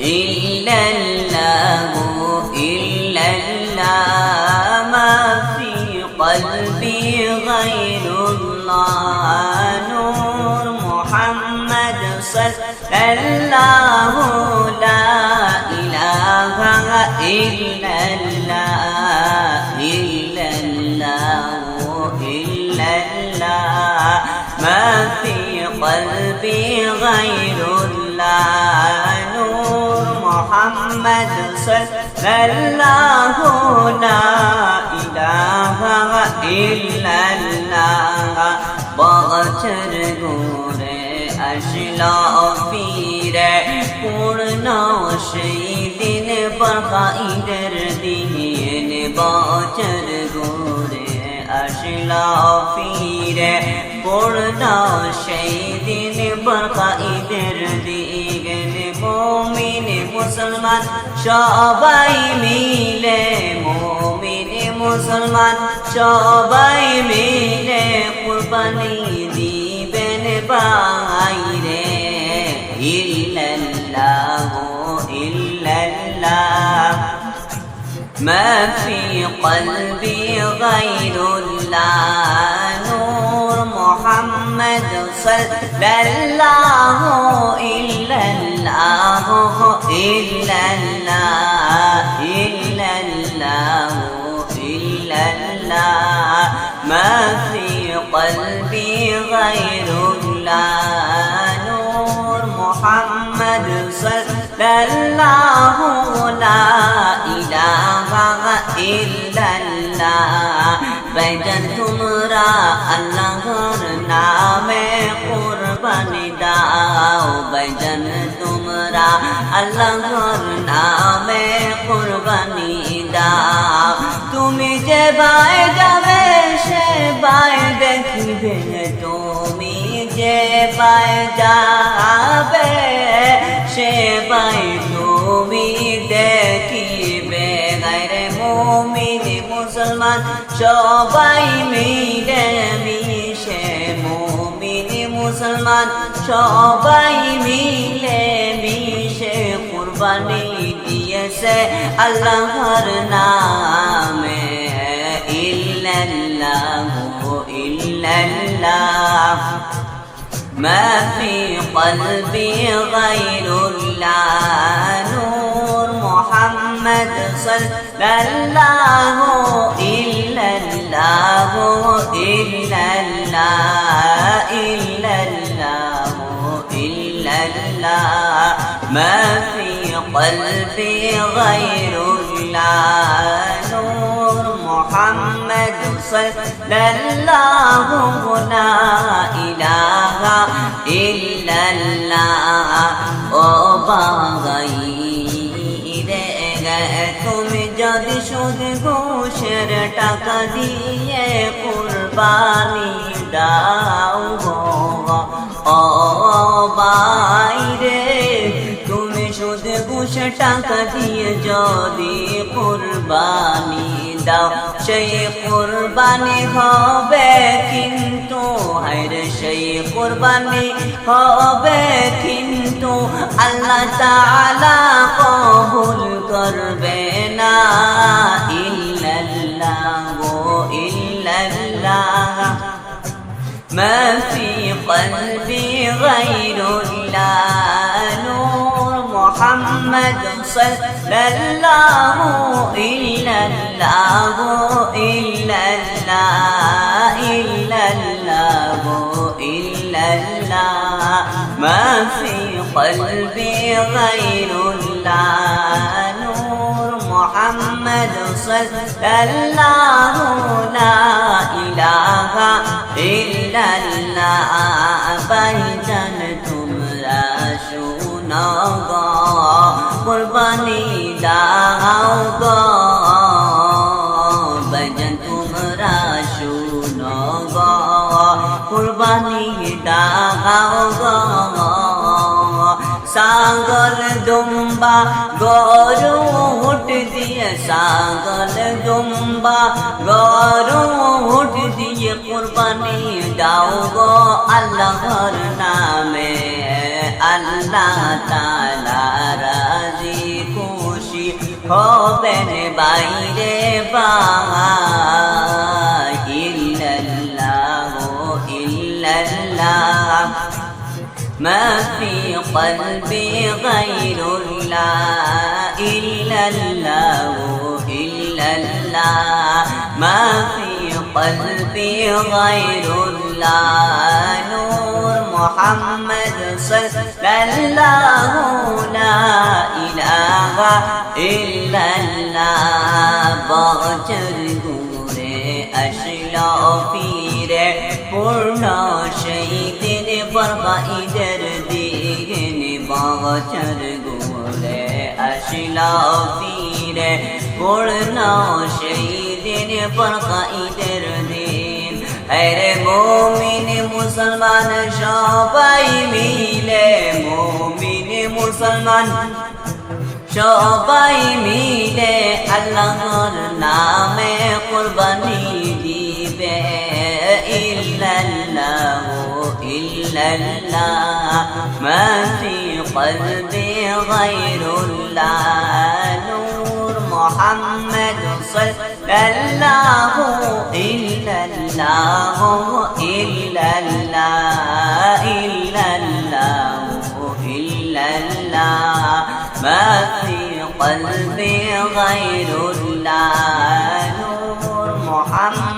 إلا الله إلا الله ما في قلبي غير الله نور محمد صلى الله لا إله إلا الله إلا الله إلا الله ما في قلبي غير الله. محمد صلى الله لا إله إلا الله বছর ঘুরে আসলো ফিরে পূর্ণ সেই দিন বকাইদের দিন বছর ঘুরে আসলো ফিরে পূর্ণ সেই দিন বকাইদের দিন মমিন মুসলমান সবাই মিলে মমিন মুসলমান সবাই মিলে কুরবানি দিবেন বাইরে ইল্লাল্লাহ ইল্লাল্লাহ ما في قلبي غير الله نور محمد صل الله إلا الله إلا الله إلا الله إلا الله. ما في قلبي غير الله نور محمد صل الله لا إله إلا الله. بدنت তোমরা আল্লাহর নামে কুরবানি দাও বেজন তোমরা আল্লাহর নামে কুরবানি দাও তুমি যে বাই যাবে সে বাই দেখিবে তুমি যে বাই যাবে মুসলমান সবাই মিলে মিশে মুমিন মুসলমান সবাই মিলে মিশে কুরবানি দিয়েছে আল্লাহর নামে ইল্লাল্লাহু ইল্লাল্লাহ ما في قلبي غير الله نور محمد صلى الله إلا الله إلا الله إلا الله إلا الله ما في قلبي غير الله نور محمد صلى الله لا إله إلا الله أبا غير تم جد شد ঘুষের টাকা দিয়ে কুরবানি দাও ও বাইরে তুমি সুদ ঘুষে টাকা দিয়ে যদি কুরবানি দাও, সেই কুরবানি হবে কিন্তু হায়রে সেই কুরবানি হবে কিন্তু আল্লাহ তাআলা কবুল করবে। ما في قلبي غير الله نور محمد صلى الله إلا الله إلا الله إلا الله إلا الله. ما في قلبي غير الله محمد صلى الله لا إله إلا الله بيتن তোমরা শুনো গো কুরবানি দাও গো বজন তোমরা শুনো গো কুরবানি দাও গো সাগল দুম্বা গরু উঠ দিয়ে সাগল দুম্বা গরু উঠ দিয়ে কুরবানি দাও গো আল্লাহর নামে আল্লাহ তালা রাজ হবেন বাইরে বাই ইল্লাল্লাহ ইল্লাল্লাহ ما في قلبي غير الله إلا الله إلا الله ما في قلبي غير الله نور محمد صلى الله لا إله إلا الله بغجر গুরে আসলো ফিরে পূর্ণ সেই দিন বরবা ঈদের দিন বছর গুরে আসলো ফিরে পূর্ণ সেই দিন বরবা ঈদের দিন আরে মোমিন মুসলমান সবাই মিলে মোমিন মুসলমান সবাই মিলে আল্লাহর নামে কোরবানি الله ما في قلبي غير الله نور محمد صلى الله إلا الله إلا الله إلا الله إلا الله ما في قلبي غير الله.